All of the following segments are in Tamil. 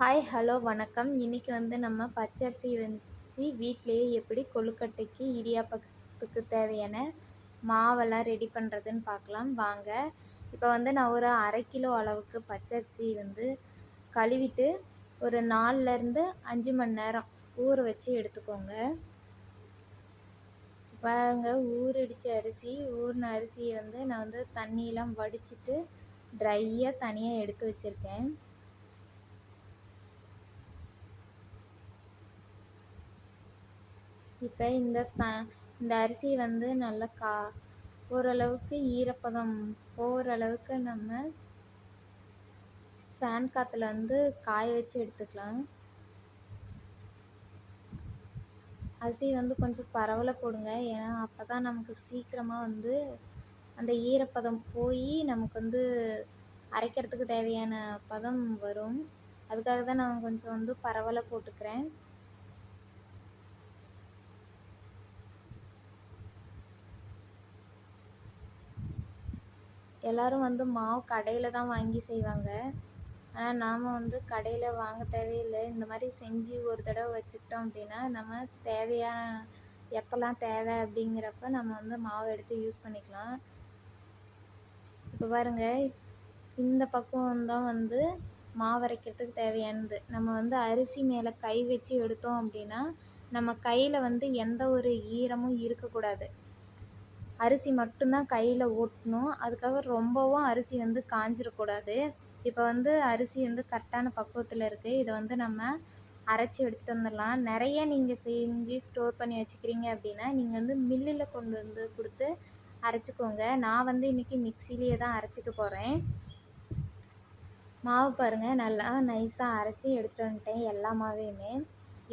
ஹாய் ஹலோ வணக்கம். இன்றைக்கி வந்து நம்ம பச்சரிசி வச்சு வீட்டிலையே எப்படி கொழுக்கட்டைக்கு இடியாப்பத்துக்கு தேவையான மாவெல்லாம் ரெடி பண்ணுறதுன்னு பார்க்கலாம். வாங்க. இப்போ வந்து நான் ஒரு அரை கிலோ அளவுக்கு பச்சரிசி வந்து கழுவிட்டு ஒரு நாலுலேருந்து அஞ்சு மணி நேரம் ஊற வச்சு எடுத்துக்கோங்க. பாருங்க ஊறிடுச்ச அரிசி ஊறின அரிசியை வந்து நான் வந்து தண்ணியெலாம் வடிச்சிட்டு ட்ரையாக தனியாக எடுத்து வச்சுருக்கேன். இப்போ இந்த த இந்த அரிசி வந்து நல்லா கா ஓரளவுக்கு ஈரப்பதம் போகிற அளவுக்கு நம்ம ஃபேன் காற்றுல வந்து காய வச்சு எடுத்துக்கலாம். அரிசி வந்து கொஞ்சம் பரவலை போடுங்க. ஏன்னா அப்போ தான் நமக்கு சீக்கிரமாக வந்து அந்த ஈரப்பதம் போய் நமக்கு வந்து அரைக்கிறதுக்கு தேவையான பதம் வரும். அதுக்காக தான் நான் கொஞ்சம் வந்து பரவல போட்டுக்கிறேன். எல்லோரும் வந்து மாவு கடையில் தான் வாங்கி செய்வாங்க. ஆனால் நாம் வந்து கடையில் வாங்க தேவையில்லை. இந்த மாதிரி செஞ்சு ஒரு தடவை வச்சுக்கிட்டோம் அப்படின்னா நம்ம தேவையான எப்போல்லாம் தேவை அப்படிங்கிறப்ப நம்ம வந்து மாவு எடுத்து யூஸ் பண்ணிக்கலாம். இப்போ பாருங்கள் இந்த பக்குவம் தான் வந்து மாவு அரைக்கிறதுக்கு தேவையானது. நம்ம வந்து அரிசி மேலே கை வச்சு எடுத்தோம் அப்படின்னா நம்ம கையில் வந்து எந்த ஒரு ஈரமும் இருக்கக்கூடாது. அரிசி மட்டும்தான் கையில் ஓட்டணும். அதுக்காக ரொம்பவும் அரிசி வந்து காஞ்சிடக்கூடாது இப்போ வந்து அரிசி வந்து கரெக்டான பக்குவத்தில் இருக்குது இதை வந்து நம்ம அரைச்சி எடுத்துகிட்டு வந்துடலாம். நிறைய நீங்கள் செஞ்சு ஸ்டோர் பண்ணி வச்சுக்கிறீங்க அப்படின்னா நீங்கள் வந்து மில்லில் கொண்டு வந்து கொடுத்து அரைச்சிக்கோங்க. நான் வந்து இன்றைக்கி மிக்சிலேயே தான் அரைச்சிக்க போகிறேன் மாவு பாருங்கள் நல்லா நைஸாக அரைச்சி எடுத்துகிட்டு வந்துட்டேன் எல்லா மாவையுமே.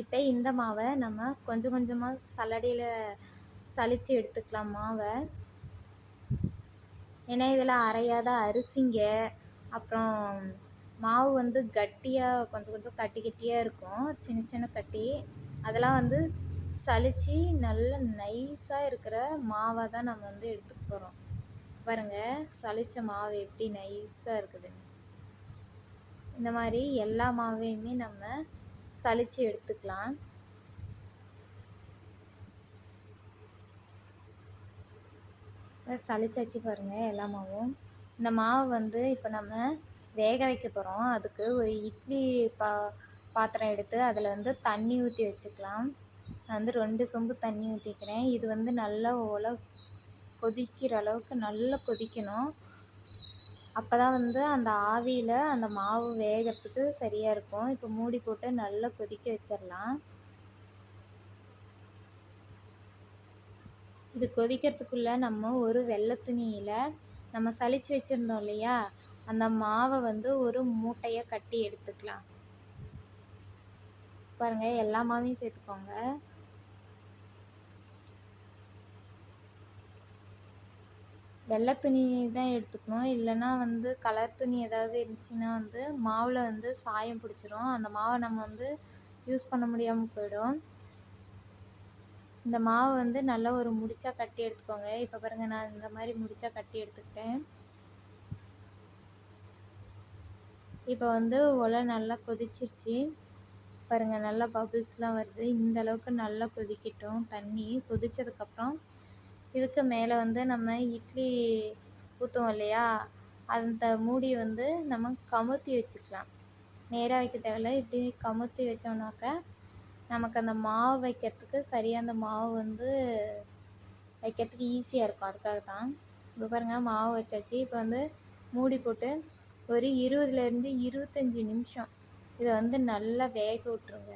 இப்போ இந்த மாவை நம்ம கொஞ்சம் கொஞ்சமாக சல்லடையில் சலித்து எடுத்துக்கலாம் மாவை. ஏன்னா இதில் அரையாத அரிசிங்க. அப்புறம் மாவு வந்து கட்டியாக கொஞ்சம் கொஞ்சம் கட்டி கட்டியாக இருக்கும். சின்ன சின்ன கட்டி. அதெல்லாம் வந்து சலித்து நல்ல நைஸாக இருக்கிற மாவாக தான் நம்ம வந்து எடுத்துக்க போகிறோம் பாருங்கள் சலித்த மாவு எப்படி நைஸாக இருக்குதுன்னு. இந்த மாதிரி எல்லா மாவையுமே நம்ம சலித்து எடுத்துக்கலாம். சளிச்சாச்சு பாருங்கள் எல்லா மாவும் இந்த மாவு வந்து இப்போ நம்ம வேக வைக்க போகிறோம் அதுக்கு ஒரு இட்லி பா பாத்திரம் எடுத்து அதில் வந்து தண்ணி ஊற்றி வச்சுக்கலாம். நான் வந்து ரெண்டு சொம்பு தண்ணி ஊற்றிக்கிறேன் இது வந்து நல்லா ஓல கொதிக்கிற அளவுக்கு நல்லா கொதிக்கணும். அப்போ தான் வந்து அந்த ஆவியில் அந்த மாவு வேகிறதுக்கு சரியாக இருக்கும். இப்போ மூடி போட்டு நல்லா கொதிக்க வச்சிடலாம் இது கொதிக்கிறதுக்குள்ளே நம்ம ஒரு வெள்ளை துணியில் நம்ம சலிச்சு வச்சுருந்தோம் இல்லையா? அந்த மாவை வந்து ஒரு மூட்டையாக கட்டி எடுத்துக்கலாம். பாருங்கள் எல்லா மாவையும் சேர்த்துக்கோங்க. வெள்ளை துணி தான் எடுத்துக்கணும். இல்லைன்னா வந்து கலர் துணி ஏதாவது இருந்துச்சுன்னா வந்து மாவில் வந்து சாயம் பிடிச்சிரும். அந்த மாவை நம்ம வந்து யூஸ் பண்ண முடியாமல் போயிடும். இந்த மாவு வந்து நல்லா ஒரு முடிச்சா கட்டி எடுத்துக்கோங்க. இப்போ பாருங்கள் நான் இந்த மாதிரி முடிச்சா கட்டி எடுத்துக்கிட்டேன். இப்போ வந்து ஒலை நல்லா கொதிச்சிருச்சு. பாருங்கள் நல்லா பபுள்ஸ்லாம் வருது. இந்த அளவுக்கு நல்லா கொதிக்கட்டும். தண்ணி கொதித்ததுக்கப்புறம் இதுக்கு மேலே வந்து நம்ம இட்லி ஊற்றுவோம் இல்லையா? அந்த மூடி வந்து நம்ம கமுத்தி வச்சுக்கலாம். நேராக வைக்க தேவையில்ல. இப்படி கமுத்தி வச்சோம்னாக்க நமக்கு அந்த மாவு வைக்கிறதுக்கு சரியாக அந்த மாவு வந்து வைக்கிறதுக்கு ஈஸியாக இருக்கும். அதுக்காக தான் இப்போ பாருங்கள் மாவு வச்சாச்சு. இப்போ வந்து மூடி போட்டு ஒரு இருபதுலேருந்து இருபத்தஞ்சி நிமிஷம் இதை வந்து நல்லா வேக விட்ருங்க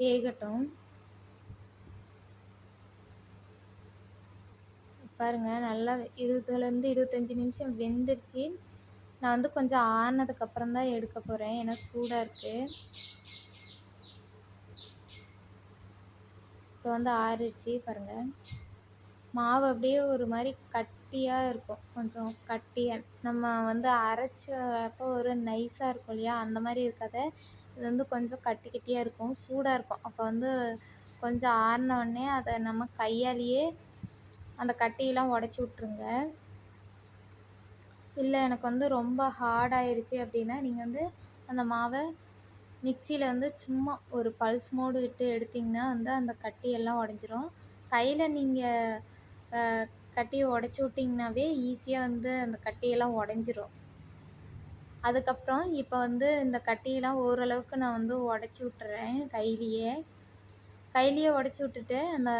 வேகட்டும். பாருங்கள் நல்லா இருபதுலேருந்து இருபத்தஞ்சி நிமிஷம் வெந்துருச்சு. நான் வந்து கொஞ்சம் ஆறினதுக்கப்புறம் தான் எடுக்க போகிறேன் ஏன்னா சூடாக இருக்குது இப்போ வந்து ஆறிடுச்சு பாருங்கள் மாவு அப்படியே ஒரு மாதிரி கட்டியாக இருக்கும். கொஞ்சம் கட்டியாக நம்ம வந்து அரைச்சப்போ ஒரு நைஸாக இருக்கும் இல்லையா? அந்த மாதிரி இருக்காத. இது வந்து கொஞ்சம் கட்டி கட்டியாக இருக்கும் சூடாக இருக்கும். அப்போ வந்து கொஞ்சம் ஆறின அதை நம்ம கையாலேயே அந்த கட்டியெல்லாம் உடச்சி விட்ருங்க இல்லை எனக்கு வந்து ரொம்ப ஹார்டாயிருச்சு அப்படின்னா நீங்கள் வந்து அந்த மாவை மிக்சியில் வந்து சும்மா ஒரு பல்ஸ் மோடு விட்டு எடுத்திங்கன்னா வந்து அந்த கட்டியெல்லாம் உடஞ்சிரும். கையில் நீங்கள் கட்டியை உடச்சி விட்டிங்கனாவே ஈஸியாக வந்து அந்த கட்டியெல்லாம் உடஞ்சிரும். அதுக்கப்புறம் இப்போ வந்து இந்த கட்டியெல்லாம் ஓரளவுக்கு நான் வந்து உடச்சி விட்டுறேன் கையிலேயே. கையிலேயே உடச்சி விட்டுட்டு அந்த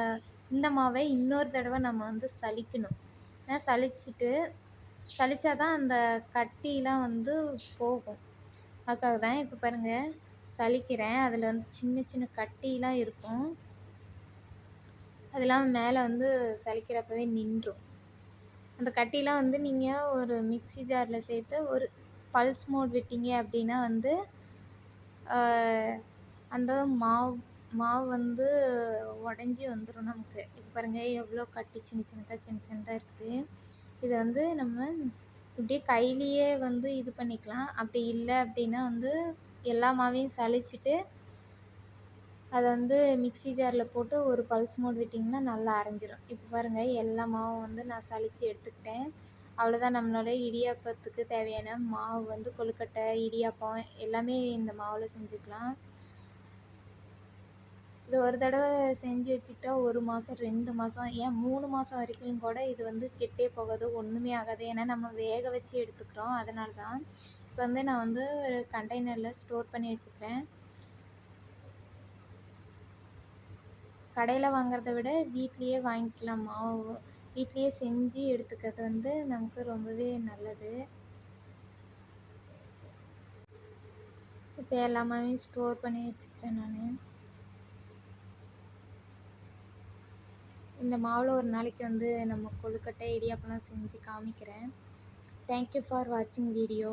இந்த மாவை இன்னொரு தடவை நம்ம வந்து சலிக்கணும். ஏன்னா சலிச்சுட்டு சலிச்சா தான் அந்த கட்டிலாம் வந்து போகும். அதுக்காக தான் இப்போ பாருங்கள் சலிக்கிறேன். அதில் வந்து சின்ன சின்ன கட்டிலாம் இருக்கும். அதெல்லாம் மேலே வந்து சலிக்கிறப்பவே நின்றும். அந்த கட்டிலாம் வந்து நீங்கள் ஒரு மிக்ஸி ஜாரில் சேர்த்து ஒரு பல்ஸ் மோட் விட்டீங்க அப்படின்னா வந்து அந்த மாவு மாவு வந்து உடஞ்சி வந்துடும் நமக்கு. இப்போ பாருங்கள் எவ்வளோ கட்டி சின்ன சின்னதாக சின்ன சின்னதாக இருக்குது. இதை வந்து நம்ம இப்படியே கையிலேயே வந்து இது பண்ணிக்கலாம். அப்படி இல்லை அப்படின்னா வந்து எல்லா மாவையும் சலிச்சிட்டு அதை வந்து மிக்ஸி ஜாரில் போட்டு ஒரு பல்ஸ் மோட் விட்டிங்கன்னா நல்லா அரைஞ்சிரும். இப்போ பாருங்கள் எல்லா மாவும் வந்து நான் சலித்து எடுத்துக்கிட்டேன். அவ்வளோதான் நம்மளோட இடியாப்பத்துக்கு தேவையான மாவு வந்து கொழுக்கட்டை இடியாப்பம் எல்லாமே இந்த மாவில் செஞ்சுக்கலாம். இது ஒரு தடவை செஞ்சு வச்சுக்கிட்டா ஒரு மாதம் ரெண்டு மாதம் ஏன் மூணு மாதம் வரைக்கும் கூட இது வந்து கெட்டே போகாது ஒன்றுமே ஆகாது. ஏன்னா நம்ம வேக வச்சு எடுத்துக்கிறோம். அதனால தான் வந்து நான் வந்து ஒரு கண்டெய்னரில் ஸ்டோர் பண்ணி வச்சுக்கிறேன். கடையில் வாங்குறத விட வீட்லேயே வாங்கிக்கலாம். மாவு வீட்லேயே செஞ்சு எடுத்துக்கிறது வந்து நமக்கு ரொம்பவே நல்லது. இப்போ எல்லாமே ஸ்டோர் பண்ணி வச்சுக்கிறேன் நான். இந்த மாவில் ஒரு நாளைக்கு வந்து நம்ம கொழுக்கட்டை இடியாப்பம்லாம் செஞ்சு காமிக்கிறேன். தேங்க்யூ ஃபார் வாட்சிங் வீடியோ